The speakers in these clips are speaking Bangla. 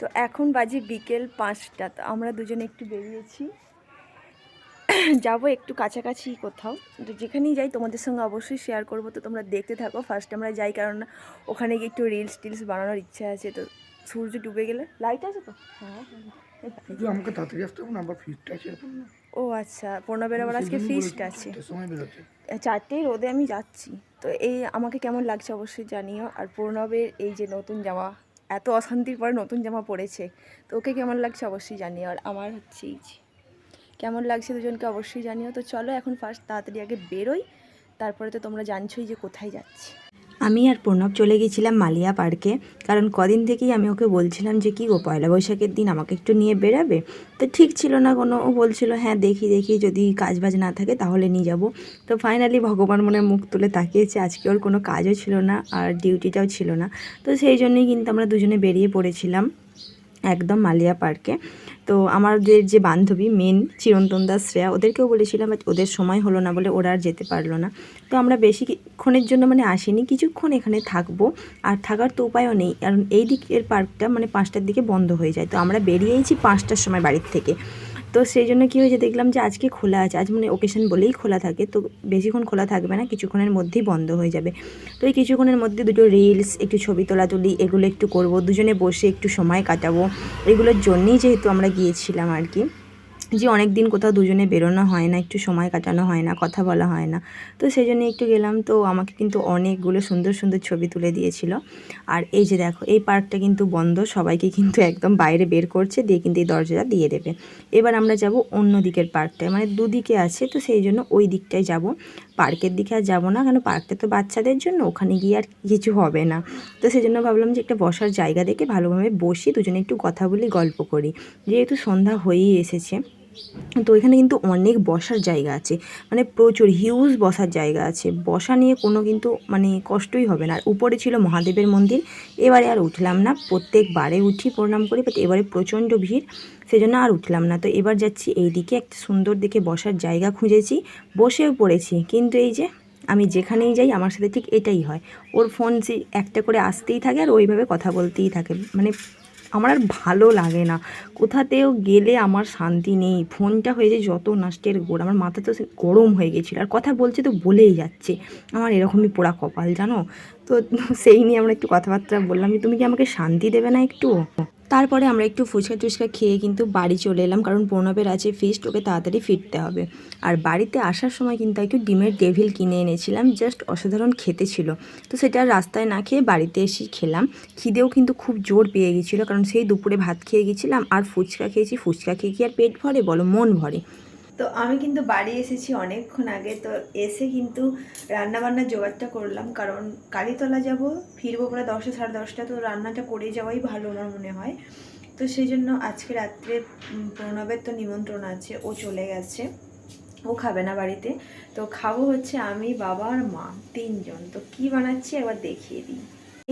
তো এখন বাজে বিকেল পাঁচটা তো আমরা দুজনে একটু বেরিয়েছি। যাব একটু কাছাকাছি কোথাও। তো যেখানেই যাই তোমাদের সঙ্গে অবশ্যই শেয়ার করব তো তোমরা দেখতে থাকো। ফার্স্ট আমরা যাই কারণ ওখানে গিয়ে একটু রিলস টিলস বানানোর ইচ্ছা আছে তো সূর্য ডুবে গেলে। লাইট আছে তো? হ্যাঁ। আমাকে তাড়াতাড়ি আসতে হবে না আবার ফিস্ট আছে ও আচ্ছা প্রণবের আবার আজকে ফিস্ট আছে। চারটেই রোদে আমি যাচ্ছি। তো এই আমাকে কেমন লাগছে অবশ্যই জানিও। আর প্রণবের এই যে নতুন জামা এত অশান্তির পরে নতুন জামা পরেছে। তো ওকে কেমন লাগছে অবশ্যই জানিও। আর আমার হচ্ছে এই কেমন লাগছে দুজনকে অবশ্যই জানিও। তো চলো এখন ফার্স্ট তাড়াতাড়ি আগে বেরোই। তারপরে তো তোমরা জানছোই যে কোথায় যাচ্ছি। আমি আর প্রণব চলে গেছিলাম মালিয়া পার্কে, কারণ কদিন থেকেই আমি ওকে বলছিলাম যে, কি গো, পয়লা বৈশাখের দিন আমাকে একটু নিয়ে বেরাবে? তো ঠিক ছিল না কোনো। ও বলছিল হ্যাঁ দেখি দেখি, যদি কাজ বাজ না থাকে তাহলে নিয়ে যাব। তো ফাইনালি ভগবান মনে মুখ তুলে তাকিয়েছে। আজকে ওর কোনো কাজও ছিল না আর ডিউটিটাও ছিল না। তো সেই জন্যই কিন্তু আমরা দুজনে বেরিয়ে পড়েছিলাম। একদম মালিয়া পার্কে। তো আমাদের যে বান্ধবী, মেন চিরন্তন দাস শ্রেয়া, ওদেরকেও বলেছিলাম বাট ওদের সময় হলো না বলে ওরা আর যেতে পারল না। তো আমরা বেশিক্ষণের জন্য মানে আসিনি, কিছুক্ষণ এখানে থাকব। আর থাকার তো উপায়ও নেই, কারণ এই দিকের পার্কটা মানে পাঁচটার দিকে বন্ধ হয়ে যায়। তো আমরা বেরিয়েইছি পাঁচটার সময় বাড়ির থেকে। তো সেই জন্য কী হয়েছে, দেখলাম যে আজকে খোলা আছে। আজ মানে ওকেশন বলেই খোলা থাকে। তো বেশিক্ষণ খোলা থাকবে না, কিছুক্ষণের মধ্যেই বন্ধ হয়ে যাবে। তো এই কিছুক্ষণের মধ্যে দুটো রিলস একটু ছবি তোলা তুলি, এগুলো একটু করব, দুজনে বসে একটু সময় কাটাবো। এগুলোর জন্যেই যেহেতু আমরা গিয়েছিলাম আর কি। যে অনেক দিন কোথাও দুজনে বেরোনো হয় না, একটু সময় কাটানো হয় না, কথা বলা হয় না। তো সেই জন্য একটু গেলাম, তো আমাকে কিন্তু অনেকগুলো সুন্দর সুন্দর ছবি তুলে দিয়েছিল। আর এই যে দেখো, এই পার্কটা কিন্তু বন্ধ, সবাইকে কিন্তু একদম বাইরে বের করছে, দিয়ে কিন্তু এই দরজাটা দিয়ে দেবে। এবার আমরা যাব অন্য দিকের পার্কটায় মানে দুদিকে আছে, তো সেই জন্য ওই দিকটায় যাব। পার্কের দিকে আর যাব না, কেন পার্কটা তো বাচ্চাদের জন্য, ওখানে গিয়ে আর কিছু হবে না। তো সেই জন্য ভাবলাম যে একটা বসার জায়গা দেখে ভালোভাবে বসি, দুজনে একটু কথা বলি, গল্প করি। যেহেতু সন্ধ্যা হয়েই এসেছে। তো এখানে কিন্তু অনেক বসার জায়গা আছে। মানে প্রচুর হিউজ বসার জায়গা আছে। বসা নিয়ে কোনো কিন্তু মানে কষ্টই হবে না। আর উপরে ছিল মহাদেবের মন্দির। এবারে আর উঠলাম না। প্রত্যেকবারে উঠি প্রণাম করি বাট এবারে প্রচণ্ড ভিড়। সেজন্য আর উঠলাম না। তো এবার যাচ্ছি এই দিকে একটা সুন্দর দেখে বসার জায়গা খুঁজেছি। বসেও পড়েছি। কিন্তু এই যে আমি যেখানেই যাই, আমার সাথে ঠিক এটাই হয়। ওর ফোন সে একটা করে আসতেই থাকে আর ওইভাবে কথা বলতেই থাকে। মানে আমার আর ভালো লাগে না। কোথাতেও গেলে আমার শান্তি নেই। ফোনটা হয়েছে যত নষ্টের গোড়। আমার মাথা তো গরম হয়ে গেছিল। আর কথা বলছে তো বলেই যাচ্ছে। আমার এরকমই পোড়া কপাল, জানো? তো সেই নিয়ে আমরা একটু কথাবার্তা বললাম তুমি কি আমাকে শান্তি দেবে না একটু? তারপরে আমরা একটু ফুচকা টুচকা খেয়ে কিন্তু বাড়ি চলে এলাম, কারণ প্রণবের আছে ফিস্ট ওকে তাড়াতাড়ি ফিরতে হবে। আর বাড়িতে আসার সময় কিন্তু একটু ডিমের ডেভিল কিনে এনেছিলাম জাস্ট অসাধারণ খেতে ছিল। তো সেটা রাস্তায় না খেয়ে বাড়িতে এসে খেলাম। খিদেও কিন্তু খুব জোর পেয়ে গেছিল, কারণ সেই দুপুরে ভাত খেয়ে গেছিলাম, আর ফুচকা খেয়েছি, ফুচকা খেয়ে কি আর পেট ভরে বলো, মন ভরে। তো আমি কিন্তু বাড়ি এসেছি অনেকক্ষণ আগে, তো এসে কিন্তু রান্নাবান্নার জোগাড়টা করলাম। কারণ কালীতলা যাব, ফিরবো প্রায় দশটা, সাড়ে দশটা, তো রান্নাটা করে যাওয়াই ভালো আমার মনে হয়। তো সেই জন্য আজকে রাত্রে প্রণবের তো নিমন্ত্রণ আছে, ও চলে গেছে। ও খাবে না বাড়িতে। তো খাব হচ্ছে আমি, বাবা আর মা, তিনজন। তো কি বানাচ্ছি একবার দেখিয়ে দিই।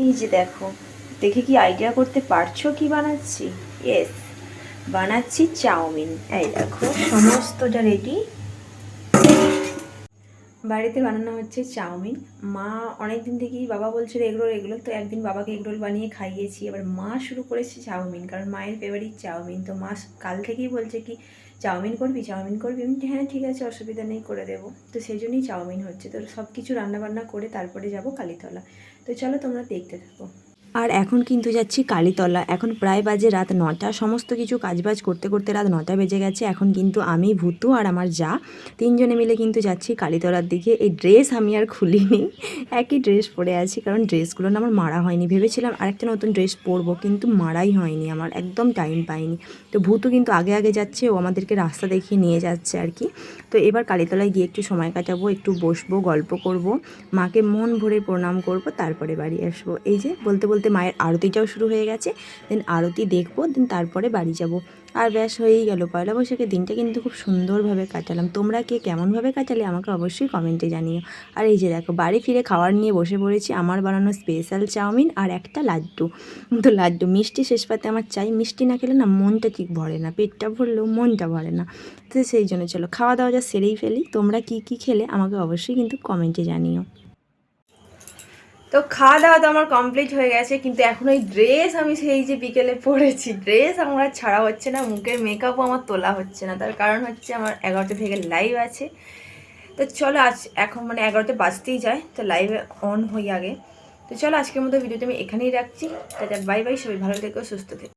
এই যে দেখো, দেখে কি আইডিয়া করতে পারছ কি বানাচ্ছি? ইয়েস বানাচ্ছি চাউমিন। এই দেখো সমস্তটা রেডি বাড়িতে বানানো হচ্ছে চাউমিন। মা অনেক দিন থেকেই বাবা বলছিল, এগরোল এগুলো তো একদিন বাবাকে এগরোল বানিয়ে খাইয়েছি। এবার মা শুরু করেছে চাউমিন, কারণ মায়ের ফেভারিট চাউমিন। তো মা কাল থেকেই বলছে কি, চাউমিন করবি চাউমিন করবি? আমি হ্যাঁ ঠিক আছে, অসুবিধা নেই, করে দেবো। তো সেই জন্যই চাউমিন হচ্ছে। তো সব কিছু রান্নাবান্না করে তারপরে যাব কালীতলা। তো চলো তোমরা দেখতে থাকো। আর এখন কিন্তু যাচ্ছি কালীতলা। এখন প্রায় বাজে রাত নটা। সমস্ত কিছু কাজবাজ করতে করতে রাত নটা বেজে গেছে। এখন কিন্তু আমি, ভূতু আর আমার যা। তিনজনে মিলে কিন্তু যাচ্ছি কালীতলার দিকে। এই ড্রেস আমি আর খুলিনি। একই ড্রেস পরে আছি, কারণ ড্রেসগুলো না আমার মারা হয়নি। ভেবেছিলাম আরেকটা নতুন ড্রেস পরবো, কিন্তু মারাই হয়নি আমার। একদম টাইম পাইনি। তো ভূতু কিন্তু আগে আগে যাচ্ছে, ও আমাদেরকে রাস্তা দেখিয়ে নিয়ে যাচ্ছে আর কি। তো এবার কালীতলায় গিয়ে একটু সময় কাটাবো, একটু বসবো, গল্প করব। মাকে মন ভরে প্রণাম করব, তারপরে বাড়ি আসব। এই যে বলতে বলতে মায়ের আরতিটাও শুরু হয়ে গেছে। দেন আরতি দেখব দেন তারপরে বাড়ি যাব। আর ব্যাস হয়েই গেল। পয়লা বৈশাখের দিনটা কিন্তু খুব সুন্দরভাবে কাটালাম। তোমরা কে কেমনভাবে কাটালে আমাকে অবশ্যই কমেন্টে জানিও। আর এই যে দেখো, বাড়ি ফিরে খাওয়ার নিয়ে বসে পড়েছি আমার বানানো স্পেশাল চাউমিন আর একটা লাড্ডু। তো লাড্ডু, মিষ্টি শেষ পাতে আমার চাই। মিষ্টি না খেলে না মনটা ঠিক ভরে না, পেটটা ভরলেও মনটা ভরে না। তো সেই জন্য চলো খাওয়া দাওয়া যা সেরেই ফেলি। তোমরা কি কি খেলে আমাকে অবশ্যই কিন্তু কমেন্টে জানিও। তো খাওয়া দাওয়া তো আমার কমপ্লিট হয়ে গেছে, কিন্তু এখন ওই ড্রেস আমি সেই যে বিকেলে পরেছি ড্রেস আমার ছাড়া হচ্ছে না, মুখের মেকআপও আমার তোলা হচ্ছে না, তার কারণ হচ্ছে আমার এগারোটা থেকে লাইভ আছে। তো চলো আজ এখন মানে এগারোটা বাজতেই যায়, তো লাইভে অন হই আগে। তো চলো আজকের মতো ভিডিওটা আমি এখানেই রাখছি তাদের বাই বাই সবাই ভালো থেকো, সুস্থ থেকো।